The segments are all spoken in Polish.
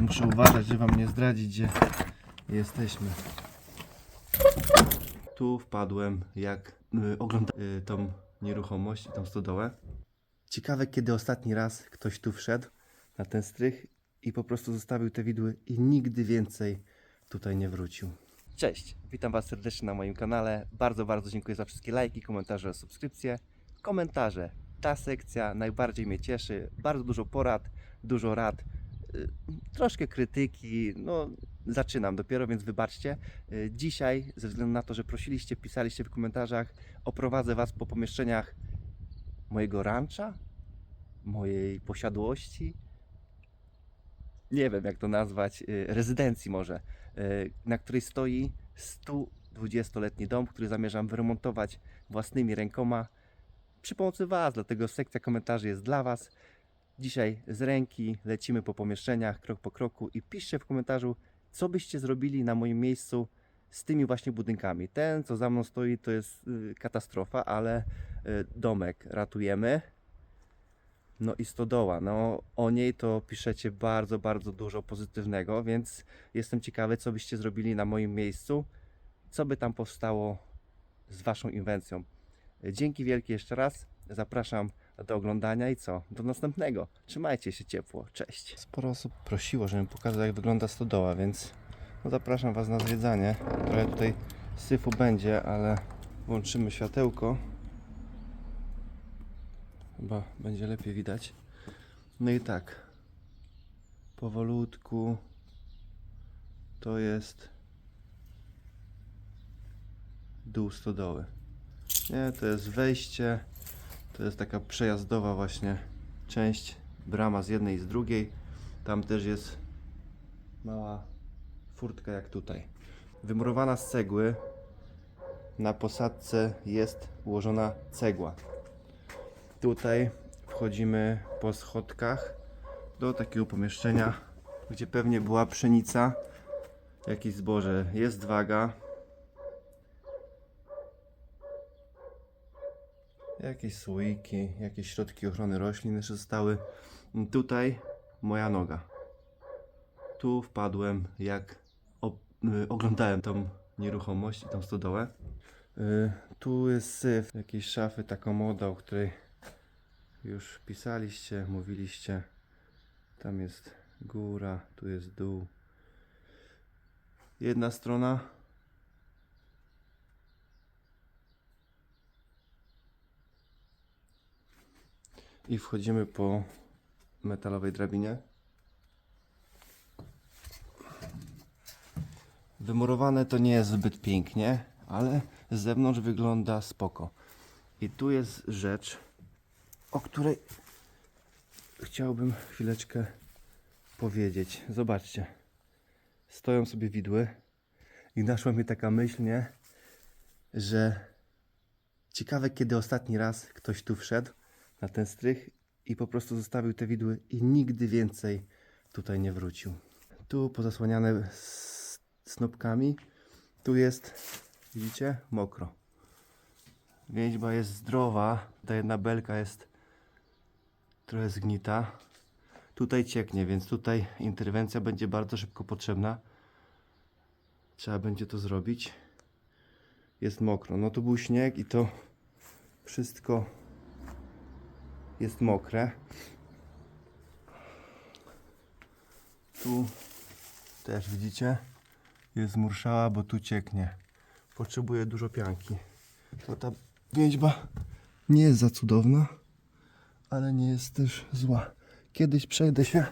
muszę uważać, żeby wam nie zdradzić, gdzie jesteśmy. Tu wpadłem, jak y, oglądałem y, tą nieruchomość tą stodołę. Ciekawe, kiedy ostatni raz ktoś tu wszedł na ten strych i po prostu zostawił te widły i nigdy więcej tutaj nie wrócił. Cześć, witam Was serdecznie na moim kanale. Bardzo, bardzo dziękuję za wszystkie lajki, komentarze, subskrypcje. Komentarze, ta sekcja najbardziej mnie cieszy. Bardzo dużo porad, dużo rad, troszkę krytyki. No, zaczynam dopiero, więc wybaczcie. Y, Dzisiaj, ze względu na to, że prosiliście, pisaliście w komentarzach, oprowadzę Was po pomieszczeniach mojego rancha, mojej posiadłości. Nie wiem, jak to nazwać, y, rezydencji może, y, na której stoi 120-letni dom, który zamierzam wyremontować własnymi rękoma przy pomocy Was, dlatego sekcja komentarzy jest dla Was. Dzisiaj z ręki lecimy po pomieszczeniach, krok po kroku i piszcie w komentarzu, co byście zrobili na moim miejscu z tymi właśnie budynkami. Ten, co za mną stoi, to jest y, katastrofa, ale y, domek ratujemy. No i stodoła, no o niej to piszecie bardzo, bardzo dużo pozytywnego, więc jestem ciekawy, co byście zrobili na moim miejscu, co by tam powstało z Waszą inwencją. Dzięki wielkie jeszcze raz, zapraszam do oglądania i co? Do następnego. Trzymajcie się ciepło, cześć. Sporo osób prosiło, żebym pokazał jak wygląda stodoła, więc no zapraszam Was na zwiedzanie. Trochę tutaj syfu będzie, ale włączymy światełko. Chyba będzie lepiej widać. No i tak. Powolutku. To jest dół stodoły. Nie, to jest wejście. To jest taka przejazdowa właśnie część. Brama z jednej i z drugiej. Tam też jest mała furtka jak tutaj. Wymurowana z cegły. Na posadce jest ułożona cegła. Tutaj wchodzimy po schodkach do takiego pomieszczenia, gdzie pewnie była pszenica, jakieś zboże. Jest waga. Jakieś słoiki, jakieś środki ochrony roślin jeszcze zostały. Tutaj moja noga. Tu wpadłem, jak y, oglądałem tą nieruchomość i tą stodołę. Y, tu jest syf, jakieś szafy, ta komoda, o której już pisaliście, mówiliście. Tam jest góra, tu jest dół. Jedna strona. I wchodzimy po metalowej drabinie. Wymurowane to nie jest zbyt pięknie, ale z zewnątrz wygląda spoko. I tu jest rzecz, o której chciałbym chwileczkę powiedzieć. Zobaczcie. Stoją sobie widły i naszła mnie taka myśl, nie? Że ciekawe, kiedy ostatni raz ktoś tu wszedł na ten strych i po prostu zostawił te widły i nigdy więcej tutaj nie wrócił. Tu pozasłaniane snopkami. Tu jest, widzicie, mokro. Więźba jest zdrowa. Ta jedna belka jest trochę zgnita. Tutaj cieknie, więc tutaj interwencja będzie bardzo szybko potrzebna. Trzeba będzie to zrobić. Jest mokro. No tu był śnieg i to wszystko jest mokre. Tu też widzicie, jest zmurszała, bo tu cieknie. Potrzebuje dużo pianki. To ta więźba nie jest za cudowna, ale nie jest też zła. Kiedyś przejdę się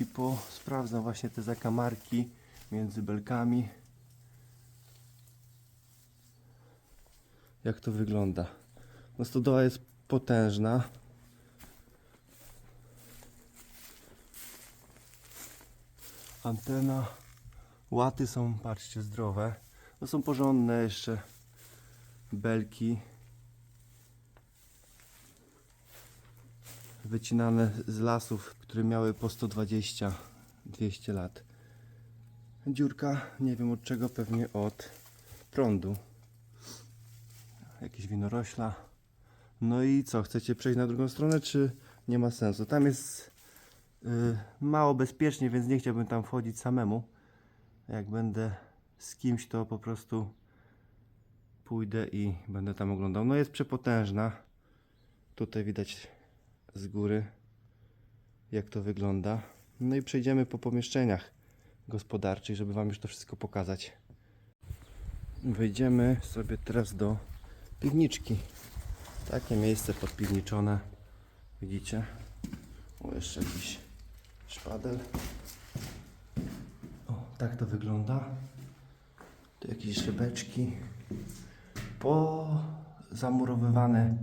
i po sprawdzam właśnie te zakamarki między belkami. Jak to wygląda? No stodoła jest potężna. Antena, łaty są, patrzcie, zdrowe. No są porządne jeszcze belki. Wycinane z lasów, które miały po 120-200 lat. Dziurka, nie wiem od czego, pewnie od prądu. Jakieś winorośla. No i co, chcecie przejść na drugą stronę, czy nie ma sensu? Tam jest mało bezpiecznie, więc nie chciałbym tam wchodzić samemu. Jak będę z kimś, to po prostu pójdę i będę tam oglądał. No jest przepotężna. Tutaj widać z góry, jak to wygląda. No i przejdziemy po pomieszczeniach gospodarczych, żeby Wam już to wszystko pokazać. Wejdziemy sobie teraz do piwniczki. Takie miejsce podpiwniczone. Widzicie? O, jeszcze jakiś szpadel. O, tak to wygląda. Tu jakieś szybeczki. Po zamurowywane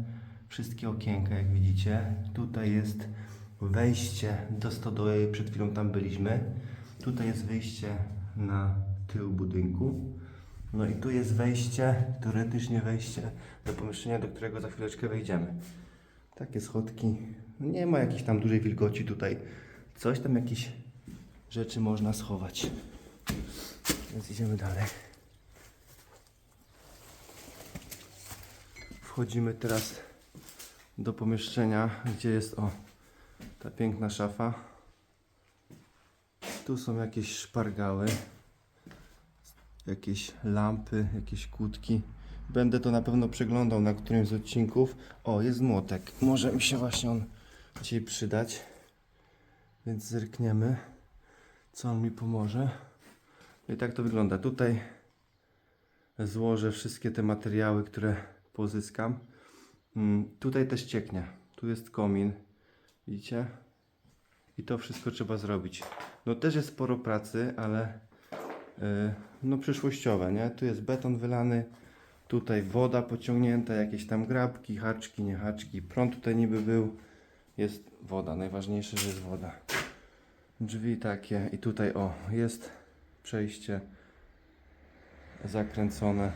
wszystkie okienka, jak widzicie. Tutaj jest wejście do stodoły, przed chwilą tam byliśmy. Tutaj jest wyjście na tył budynku. No i tu jest wejście, teoretycznie wejście do pomieszczenia, do którego za chwileczkę wejdziemy. Takie schodki. Nie ma jakiejś tam dużej wilgoci tutaj. Coś tam, jakieś rzeczy można schować. Więc idziemy dalej. Wchodzimy teraz do pomieszczenia, gdzie jest o ta piękna szafa. Tu są jakieś szpargały, jakieś lampy, jakieś kłódki. Będę to na pewno przeglądał na którymś z odcinków. O, jest młotek. Może mi się właśnie on dzisiaj przydać. Więc zerkniemy, co on mi pomoże. No I tak to wygląda. Tutaj złożę wszystkie te materiały, które pozyskam. Mm, Tutaj też cieknie. Tu jest komin. Widzicie? I to wszystko trzeba zrobić. No też jest sporo pracy, ale yy, no przyszłościowe, nie? Tu jest beton wylany, tutaj woda pociągnięta, jakieś tam grabki, haczki, nie haczki. Prąd tutaj niby był. Jest woda. Najważniejsze, że jest woda. Drzwi takie i tutaj o, jest przejście zakręcone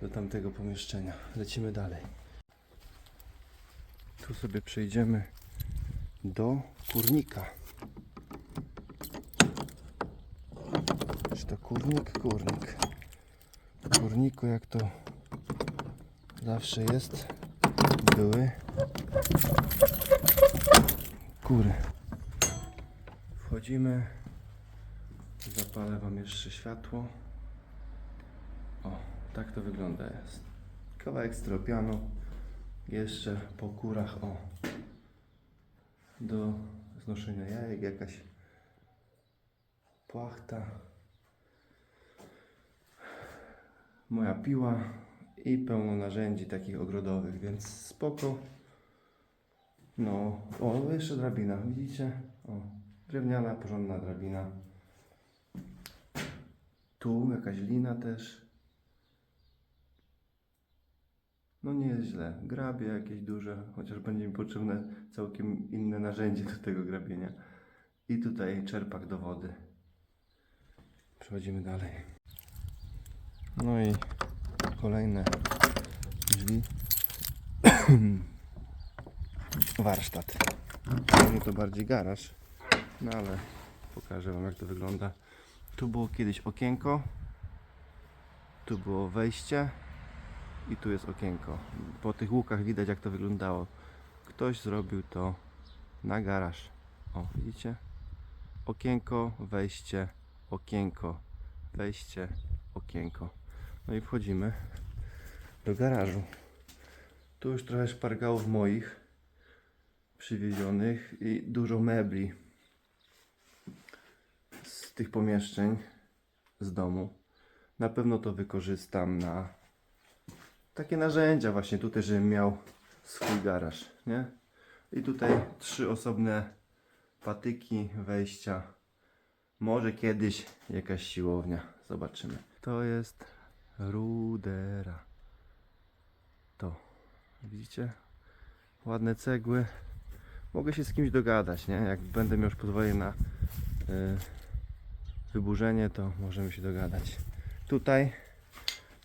do tamtego pomieszczenia. Lecimy dalej. Tu sobie przejdziemy do kurnika. Czy to kurnik? Kurnik. W kurniku jak to zawsze jest, były kury. Wchodzimy. Zapalę Wam jeszcze światło. O, tak to wygląda jest. Kawałek stropianu. Jeszcze po kurach, o. Do znoszenia jajek jakaś płachta. Moja piła i pełno narzędzi takich ogrodowych, więc spoko. No, o, jeszcze drabina, widzicie? O, drewniana, porządna drabina. Tu jakaś lina też. No nie jest źle. Grabie jakieś duże, chociaż będzie mi potrzebne całkiem inne narzędzie do tego grabienia. I tutaj czerpak do wody. Przechodzimy dalej. No i kolejne drzwi. Warsztat. Mnie to bardziej garaż, no ale pokażę Wam jak to wygląda. Tu było kiedyś okienko, tu było wejście i tu jest okienko. Po tych łukach widać jak to wyglądało. Ktoś zrobił to na garaż. O, widzicie? Okienko, wejście, okienko, wejście, okienko. No i wchodzimy do garażu. Tu już trochę szpargałów moich przywiezionych i dużo mebli z tych pomieszczeń z domu. Na pewno to wykorzystam na takie narzędzia właśnie tutaj, żebym miał swój garaż, nie? I tutaj trzy osobne patyki wejścia. Może kiedyś jakaś siłownia. Zobaczymy. To jest rudera. To. Widzicie? Ładne cegły. Mogę się z kimś dogadać, nie? Jak będę miał już pozwolenie na y, wyburzenie, to możemy się dogadać. Tutaj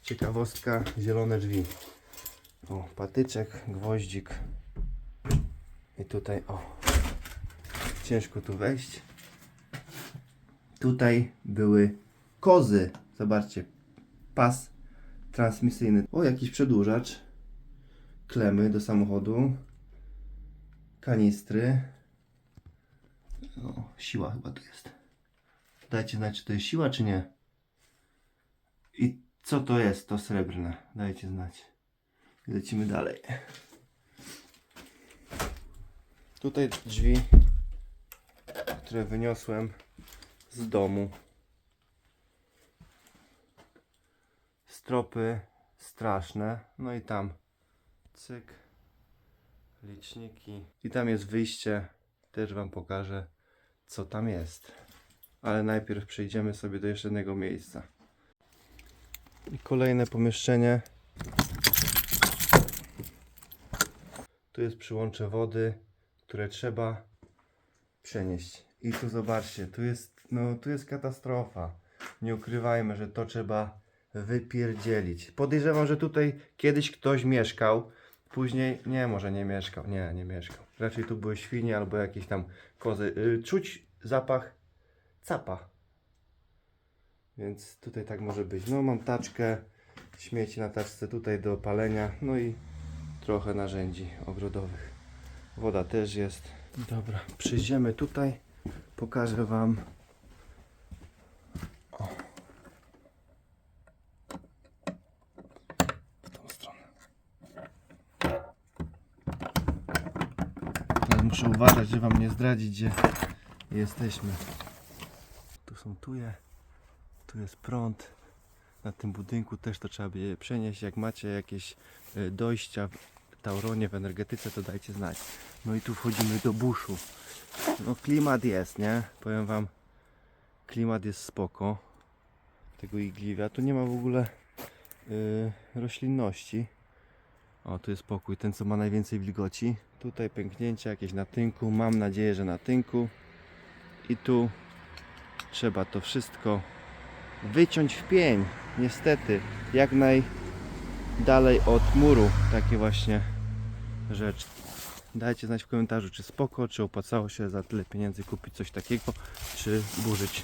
ciekawostka, zielone drzwi. O, patyczek, gwoździk. I tutaj, o, ciężko tu wejść. Tutaj były kozy. Zobaczcie, pas transmisyjny. O, jakiś przedłużacz. Klemy do samochodu. kanistry. O, siła chyba tu jest. Dajcie znać, czy to jest siła, czy nie. I co to jest, to srebrne? Dajcie znać. Lecimy dalej. Tutaj drzwi, które wyniosłem z domu. Stropy straszne. No i tam cyk. Liczniki. I tam jest wyjście. Też Wam pokażę, co tam jest. Ale najpierw przejdziemy sobie do jeszcze jednego miejsca. I kolejne pomieszczenie. Tu jest przyłącze wody, które trzeba przenieść. I tu zobaczcie, tu jest, no, tu jest katastrofa. Nie ukrywajmy, że to trzeba wypierdzielić. Podejrzewam, że tutaj kiedyś ktoś mieszkał, później nie, może nie mieszkał. Nie, nie mieszkał. Raczej tu były świnie albo jakieś tam kozy. Y, Czuć zapach capa. Więc tutaj tak może być. No mam taczkę, śmieci na taczce tutaj do palenia, no i trochę narzędzi ogrodowych. Woda też jest. Dobra, przyjdziemy tutaj, pokażę Wam. O. W tą stronę. Muszę uważać, że Wam nie zdradzić, gdzie jesteśmy. Tu są tuje. Tu jest prąd. Na tym budynku też to trzeba by przenieść. Jak macie jakieś e, dojścia w Tauronie, w energetyce, to dajcie znać. No i tu wchodzimy do buszu. No klimat jest, nie? Powiem wam, klimat jest spoko. Tego igliwia. Tu nie ma w ogóle y, roślinności. O, tu jest pokój, ten co ma najwięcej wilgoci. Tutaj pęknięcia jakieś na tynku. Mam nadzieję, że na tynku. I tu trzeba to wszystko wyciąć w pień. Niestety, jak najdalej od muru. Takie właśnie rzeczy. Dajcie znać w komentarzu, czy spoko, czy opłacało się za tyle pieniędzy kupić coś takiego, czy burzyć